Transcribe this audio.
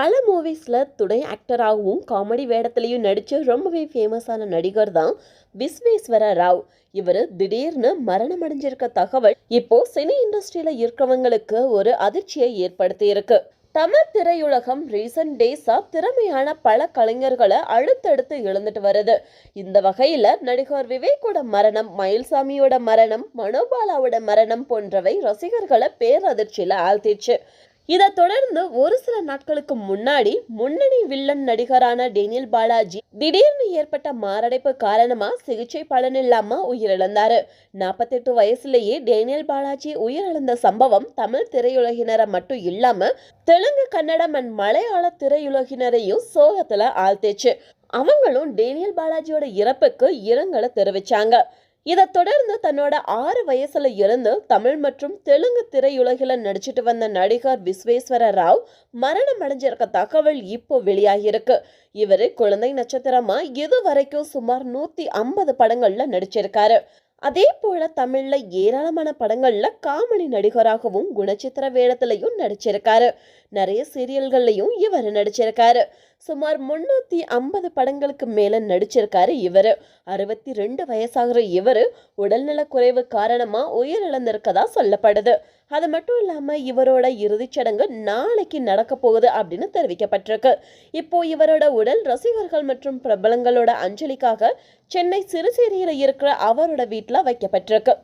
பல மூவிஸில் துணை ஆக்டராகவும் காமெடி வேடத்துலையும் நடித்து ரொம்பவே ஃபேமஸான நடிகர் தான் விஸ்வேஸ்வர ராவ். இவர் திடீர்னு மரணம் அடைஞ்சிருக்க தகவல் இப்போ சினி இண்டஸ்ட்ரியில் இருக்கிறவங்களுக்கு ஒரு அதிர்ச்சியை ஏற்படுத்தி இருக்கு தமிழ் திரையுலகம் ரீசன்ட் டேஸாக திறமையான பல கலைஞர்களை அடுத்தடுத்து இழந்துட்டு வருது. இந்த வகையில் நடிகர் விவேக்கோட மரணம் மயில்சாமியோட மரணம் மனோபாலாவோட மரணம் போன்றவை ரசிகர்களை பேரதிர்ச்சியில் ஆழ்த்திச்சு இதை தொடர்ந்து ஒரு சில நாட்களுக்கு முன்னாடி முன்னணி வில்லன் நடிகரான டேனியல் பாலாஜி திடீர்னு ஏற்பட்ட மாரடைப்பு காரணமா சிகிச்சை பலனில்லாம உயிரிழந்தாரு. நாற்பத்தெட்டு வயசுலேயே டேனியல் பாலாஜி உயிரிழந்த சம்பவம் தமிழ் திரையுலகினரை மட்டும் இல்லாம தெலுங்கு கன்னடம் அண்ட் மலையாள திரையுலகினரையும் சோகத்துல ஆழ்த்திச்சு. அவங்களும் டேனியல் பாலாஜியோட இறப்புக்கு இரங்கலை தெரிவிச்சாங்க. இதை தொடர்ந்து தன்னோட ஆறு வயசுல இருந்து தமிழ் மற்றும் தெலுங்கு திரையுலகில் நடிச்சிட்டு வந்த நடிகர் விஸ்வேஸ்வர ராவ் மரணம் அடைஞ்சிருக்க தகவல் இப்போ வெளியாகியிருக்கு. இவர் குழந்தை நட்சத்திரமா இது வரைக்கும் சுமார் நூத்தி ஐம்பது படங்கள்ல நடிச்சிருக்காரு. அதே போல தமிழ்ல ஏராளமான படங்கள்ல காமெடி நடிகராகவும் குணச்சித்திர வேடத்திலையும் நடிச்சிருக்காரு. நிறைய சீரியல்கள்லையும் இவர் நடிச்சிருக்காரு. சுமார் முன்னூத்தி ஐம்பது படங்களுக்கு மேல நடிச்சிருக்காரு இவர். அறுபத்தி ரெண்டு வயசாகிற இவர் உடல்நலக் குறைவு காரணமா உயிரிழந்திருக்கதா சொல்லப்படுது. அது மட்டும் இல்லாம இவரோட இறுதிச் சடங்கு நாளைக்கு நடக்க போகுது அப்படின்னு தெரிவிக்கப்பட்டிருக்கு. இப்போ இவரோட உடல் ரசிகர்கள் மற்றும் பிரபலங்களோட அஞ்சலிக்காக சென்னை சிறுசேரியில இருக்கிற அவரோட வீட்டில் வைக்கப்பட்டிருக்கு.